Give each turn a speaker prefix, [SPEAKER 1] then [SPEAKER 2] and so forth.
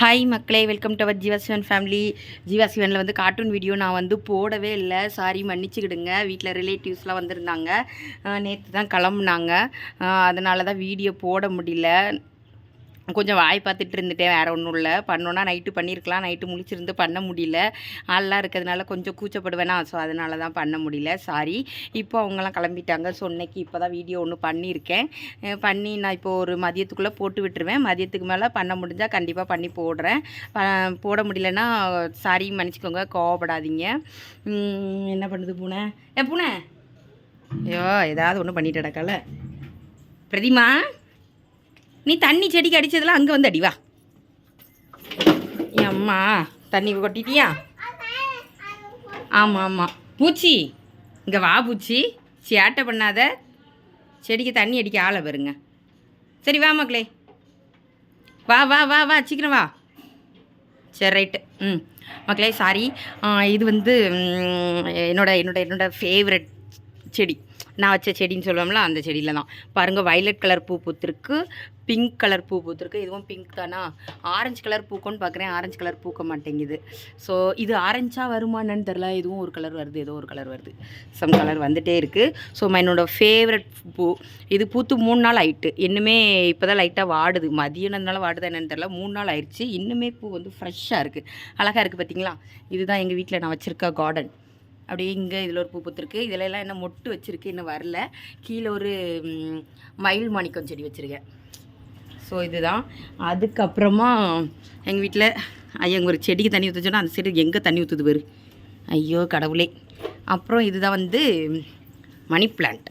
[SPEAKER 1] Hi மக்களே. Welcome to our Jeevasivan family ஜீவாசிவனில் வந்து cartoon video நான் வந்து போடவே இல்லை. சாரி மன்னிச்சுக்கிடுங்க. வீட்டில் ரிலேட்டிவ்ஸ்லாம் வந்திருந்தாங்க. நேற்று தான் கிளம்புனாங்க. அதனால தான் வீடியோ போட முடியல. கொஞ்சம் வாய் பார்த்துட்டு இருந்துட்டேன் வேறு ஒன்றும் இல்லை. பண்ணோன்னா நைட்டு பண்ணியிருக்கலாம் நைட்டு முழிச்சிருந்து பண்ண முடியல. ஆள்லாம் இருக்கிறதுனால கொஞ்சம் கூச்சப்படுவேனா ஸோ அதனால தான் பண்ண முடியல. சாரி இப்போ அவங்கெல்லாம் கிளம்பிட்டாங்க. ஸோ இன்னைக்கு இப்போ தான் வீடியோ ஒன்று பண்ணியிருக்கேன் பண்ணி நான் இப்போ ஒரு மதியத்துக்குள்ளே போட்டு விட்டுருவேன். மதியத்துக்கு மேலே பண்ண முடிஞ்சால் கண்டிப்பாக பண்ணி போடுறேன். ப- போட முடியலன்னா சாரி மன்னிச்சிக்கோங்க. கோவப்படாதீங்க. என்ன பண்ணுது பூனை? ஏ பூனை! ஐயோ ஏதாவது ஒன்று பண்ணிட்டு கிடக்கல பிரதிமா! நீ தண்ணி செடிக்கு அடித்ததெல்லாம் அங்கே வந்து அடி வா. அம்மா தண்ணி கொட்டிட்டியா? ஆமாம் ஆமாம் பூச்சி இங்கே வா பூச்சி. சேட்டை பண்ணாத. செடிக்கு தண்ணி அடிக்க ஆளை பாருங்க. சரி வா மக்களே. வா வா வா வா சீக்கிரம் வா. சரி ரைட்டு. ம். மக்களே சாரி இது வந்து என்னோட என்னோட என்னோட ஃபேவரட் செடி. நான் வச்ச செடின்னு சொல்லுவோம்ல அந்த செடியில் தான். பாருங்கள் வயலட் கலர் பூ பூத்திருக்கு பிங்க் கலர் பூ பூத்திருக்கு. இதுவும் பிங்க் தானா? ஆரஞ்சு கலர் பூக்கும்னு பார்க்குறேன் ஆரஞ்சு கலர் பூக்க மாட்டேங்குது. ஸோ இது ஆரஞ்சாக வருமானன்னு தெரில இதுவும் ஒரு கலர் வருது ஏதோ ஒரு கலர் வருது. சம் கலர் வந்துகிட்டே இருக்குது ஸோ என்னோடய ஃபேவரட் பூ இது பூத்து மூணு நாள் ஆயிட்டு. இன்னுமே இப்போ தான் லைட்டாக வாடுது மதியானதுனால வாடுதா என்னன்னு தெரில மூணு நாள் ஆயிடுச்சு. இன்னுமே பூ வந்து ஃப்ரெஷ்ஷாக இருக்குது அழகாக இருக்குது பார்த்தீங்களா இதுதான் எங்கள் வீட்டில் நான் வச்சுருக்க கார்டன் அப்படியே இங்கே இதில் ஒரு பூ பூத்துருக்கு. இதில் என்ன மொட்டு வச்சுருக்கு இன்னும் வரல. கீழே ஒரு மயில் மாணிக்கம் செடி வச்சுருக்கேன். ஸோ இதுதான். அதுக்கப்புறமா எங்கள் வீட்டில் ஐயா ஒரு செடிக்கு தண்ணி ஊற்ற சொன்னால் அந்த செடி எங்கே தண்ணி ஊற்றுது பாரு. ஐயோ கடவுளே. அப்புறம் இதுதான் வந்து மணி பிளான்ட்.